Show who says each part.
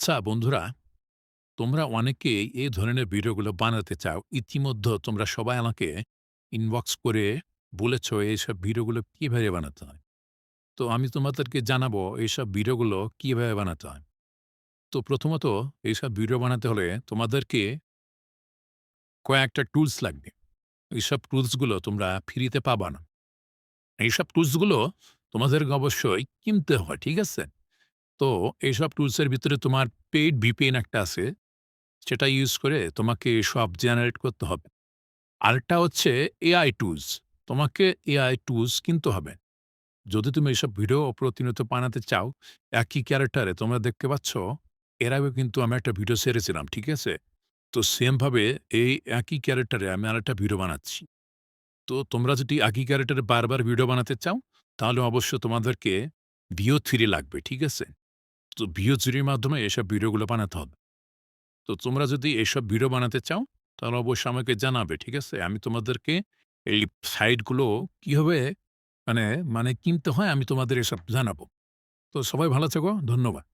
Speaker 1: আচ্ছা বন্ধুরা, তোমরা অনেকেই এই ধরনের ভিডিওগুলো বানাতে চাও। ইতিমধ্যে তোমরা সবাই আমাকে ইনবক্স করে বলেছ এইসব ভিডিওগুলো কীভাবে বানাতে হয়। তো আমি তোমাদেরকে জানাব এইসব ভিডিওগুলো কীভাবে বানাতে হয়। তো প্রথমত এইসব ভিডিও বানাতে হলে তোমাদেরকে কয়েকটা টুলস লাগবে। এইসব টুলসগুলো তোমরা ফ্রিতে পাবা না। এইসব টুলসগুলো তোমাদেরকে অবশ্যই কিনতে হয়, ঠিক আছে? তো এইসব টুলসের ভিতরে তোমার পেইড VPN একটা আছে। সেটা ইউজ করে তোমাকে সব জেনারেট করতে হবে। আরেকটা হচ্ছে এআই টুলস। তোমাকে এআই টুলস কিনতে হবে। যদি তুমি এসব ভিডিও প্রতিনিয়ত বানাতে চাও, একই ক্যারেক্টারে তোমরা দেখতে পাচ্ছ, এর আগেও কিন্তু আমি একটা ভিডিও সেরেছিলাম ঠিক আছে? তো সেমভাবে এই একই ক্যারেক্টারে আমি আরেকটা ভিডিও বানাচ্ছি। তো তোমরা যদি একই ক্যারেক্টারে বারবার ভিডিও বানাতে চাও, তাহলে অবশ্য তোমাদেরকে ভিও থ্রি লাগবে, ঠিক আছে? তো VO3 চুরির মাধ্যমে এসব ভিডিওগুলো বানাতে হবে। তো তোমরা যদি এসব ভিডিও বানাতে চাও, তাহলে অবশ্যই আমাকে জানাবে, ঠিক আছে? আমি তোমাদেরকে এই সাইটগুলো কীভাবে মানে মানে কিনতে হয় আমি তোমাদের এসব জানাব। তো সবাই ভালো থেকো। ধন্যবাদ।